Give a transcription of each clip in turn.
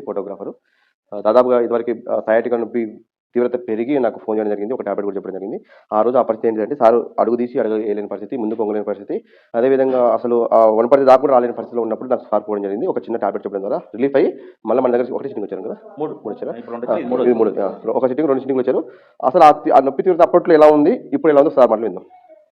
Photographer. దాదాపుగా ఇదివరకు sciatica నొప్పి తీవ్రత పెరిగి నాకు ఫోన్ చేయడం జరిగింది. ఒక టాబ్లెట్ కూడా చెప్పడం జరిగింది. ఆ రోజు ఆ పరిస్థితి ఏంటంటే సార్ అడుగు తీసి అడుగు వేయలేని పరిస్థితి ముందు పొంగలేని పరిస్థితి. అదేవిధంగా అసలు ఆ వన్ పరిస్థితి దాకా కూడా రాలేని పరిస్థితిలో ఉన్నప్పుడు నాకు సార్ పోవడం జరిగింది. ఒక చిన్న టాబ్లెట్ చెప్పడం ద్వారా రిలీఫ్ అయ్యి మళ్ళీ మన దగ్గర ఒకటి సిట్టింగ్ వచ్చారు కదా? మూడు. మూడు వచ్చారా? మూడు. ఒక సిట్టింగ్ రెండు సిట్టింగ్ వచ్చారు. అసలు ఆ- నొప్పి తీవ్రత అప్పట్లో ఎలా ఉంది? ఇప్పుడు ఎలా ఉందో సార్ మాటలు విందాం.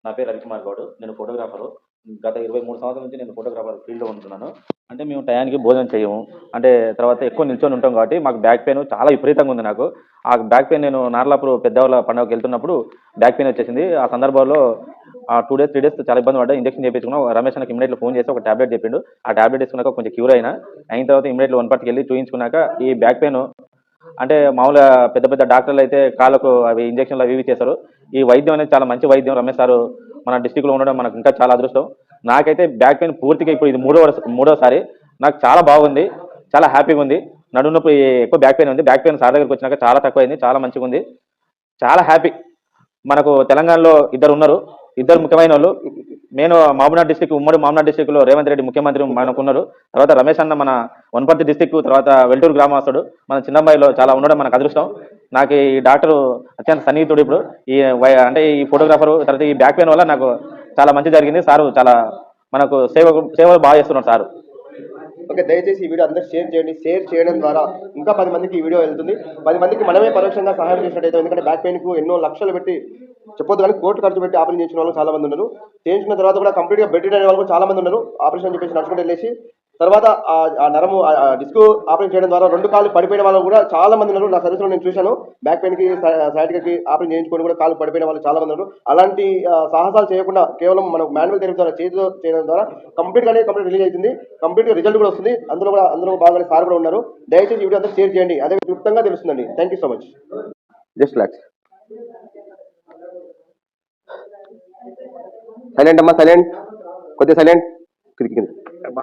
నా పేరు రవికుమార్ గౌడ్. నేను ఫోటోగ్రాఫరు. గత ఇరవై మూడు సంవత్సరాల నుంచి నేను ఫోటోగ్రాఫర్ ఫీల్డ్లో ఉంటున్నాను. అంటే మేము టయానికి భోజనం చేయము. అంటే తర్వాత ఎక్కువ నిల్చొని ఉంటాం కాబట్టి మాకు బ్యాక్ పెయిన్ చాలా విపరీతంగా ఉంది నాకు. ఆ బ్యాక్ పెయిన్ నేను నార్లాపూర్ పెద్దవాళ్ళ పండుగకి వెళ్తున్నప్పుడు బ్యాక్ పెయిన్ వచ్చేసింది. ఆ సందర్భంలో ఆ టూ డేస్ త్రీ డేస్ చాలా ఇబ్బంది పడ్డా. ఇంజక్షన్ చేయించుకున్నాం. రమేష్ నాకు ఇమీడియట్లీ ఫోన్ చేసి ఒక టాబ్లెట్ చెప్పిండు. ఆ టాబ్లెట్ వేసుకున్నాక కొంచెం క్యూర్ అయినా. అయిన తర్వాత ఇమీడియట్లీ వన్ పర్టికి వెళ్ళి చూయించుకున్నాక ఈ బ్యాక్ పెయిన్ అంటే మామూలుగా పెద్ద పెద్ద డాక్టర్లు అయితే కాళ్ళకు అవి ఇంజక్షన్లు అవి ఇవి చేస్తారు. ఈ వైద్యం అనేది చాలా మంచి వైద్యం రమేష్ సారు. మన డిస్టిక్లో లో ఉండడం మనకు ఇంకా చాలా అదృష్టం. నాకైతే బ్యాక్ పెయిన్ పూర్తిగా ఇప్పుడు ఇది మూడో మూడోసారి నాకు చాలా బాగుంది చాలా హ్యాపీగా ఉంది. నడుము నొప్పి ఎక్కువ బ్యాక్ పెయిన్ ఉంది. బ్యాక్ పెయిన్ సార్ దగ్గరికి వచ్చినాక చాలా తక్కువైంది చాలా మంచిగా ఉంది. చాలా హ్యాపీ మనకు తెలంగాణలో ఇద్దరు ఉన్నారు. ఇద్దరు ముఖ్యమైన వాళ్ళు. నేను మహబూబ్నగర్ డిస్టిక్ ఉమ్మడి మహబూబ్నగర్ డిస్టిక్లో రేవంత్ రెడ్డి ముఖ్యమంత్రి మనకు ఉన్నారు తర్వాత రమేష్ అన్న మన వనపర్తి డిస్టిక్ తర్వాత వెల్టూరు గ్రామస్తుడు. మన చిన్నమ్మాయిలో చాలా ఉండడం మనకు అదృష్టం. నాకు ఈ డాక్టర్ అత్యంత సన్నిహితుడు ఇప్పుడు. ఈ వై- అంటే ఈ ఫోటోగ్రాఫర్ తర్వాత ఈ బ్యాక్ పెయిన్ వల్ల నాకు చాలా మంచి జరిగింది. సారు చాలా మనకు సేవ సేవలు బాగా చేస్తున్నారు సారు. ఓకే దయచేసి ఈ వీడియో అందరూ షేర్ చేయండి. షేర్ చేయడం ద్వారా ఇంకా పది మందికి ఈ వీడియో వెళ్తుంది. పది మందికి మనమే పరోక్షంగా సహాయం చేసినట్టయితే ఎందుకంటే బ్యాక్ పెయిన్కు ఎన్నో లక్షలు పెట్టి చెప్పొద్దు కానీ కోర్టు ఖర్చు పెట్టి ఆపరేషన్ చేసిన వాళ్ళు చాలా మంది ఉన్నారు. చేయించిన తర్వాత కూడా కంప్లీట్గా బెడ్ వాళ్ళు కూడా చాలా మంది ఉన్నారు. ఆపరేషన్ అని చెప్పేసి నడుచుకుంటూ వెళ్ళేసి తర్వాత ఆ- ఆ నరము డిస్క్ ఆపరేషన్ చేయడం ద్వారా రెండు కాళ్ళు పడిపోయిన వాళ్ళు కూడా చాలా మంది ఉన్నారు. నా సర్వీస్లో నేను చూశాను. బ్యాక్ పెయిన్కి సైడ్కి ఆపరేషన్ చేయించుకొని కూడా కాళ్ళు పడిపోయిన వాళ్ళు చాలా మంది ఉన్నారు. అలాంటి సాహసాలు చేయకుండా కేవలం మనం మాన్యువల్ థెరపీ ద్వారా చేతితో చేయడం ద్వారా కంప్లీట్గానే కంప్లీట్ రిలీజ్ అవుతుంది కంప్లీట్గా రిజల్ట్ కూడా వస్తుంది. అందులో కూడా అందులో బాగానే సార్ కూడా ఉన్నారు. దయచేసి ఈ వీడియో అంతా షేర్ చేయండి. అదే క్లుప్తంగా తెలుస్తుందండి. Thank you so much. Just lakhs silent అమ్మా సైలెంట్ కొద్దిగా సైలెంట్ కిందికి కింద అబ్బా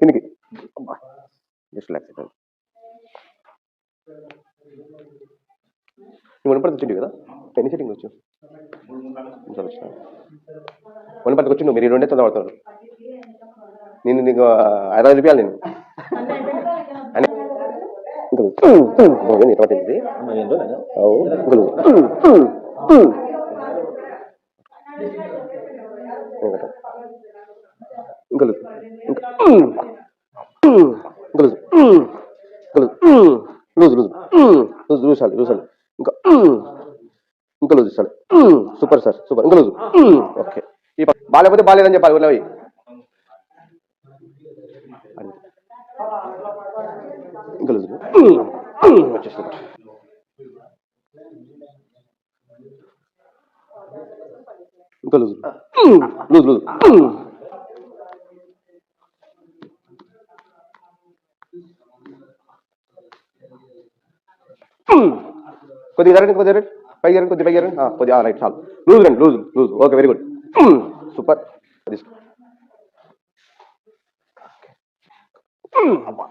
కిందికి అబ్బా జస్ట్ లాక్స్ నువ్వు వనపర్తి వచ్చిండు కదా ఎన్ని సెట్టింగ్ వచ్చు నిమిషాలు వచ్చిన వచ్చి నువ్వు మీరు రెండే తొందర పడుతున్నారు నేను నీకు ఐదు రూపాయలు నేను అని ఇంకా బాగుంది ఇట్లా ఇంకా ఇంకా ఇంకా లూజ్ లూజ్. లూజ్ లూజ్ చాలు లూజ్ చాలు. ఇంకా ఇంకా లూజ్ చాలు. Super sir super. ఇంకా లూజ్. ఓకే. ఈ బాగాలేకపోతే బాగాలేదని చెప్పాలి ఊళ్ళో ఇంకా లూజ్. వచ్చేసి ఇంకా లూజ్. Loose loose. కొద్దిగా జరగండి కొద్దిగా జరగండి. పైకి జరగండి కొద్దిగా పైకి జరగండి. కొద్దిగా రైట్ చాలు. లూజ్ రండి loose loose. Okay very good. Super. అబ్బా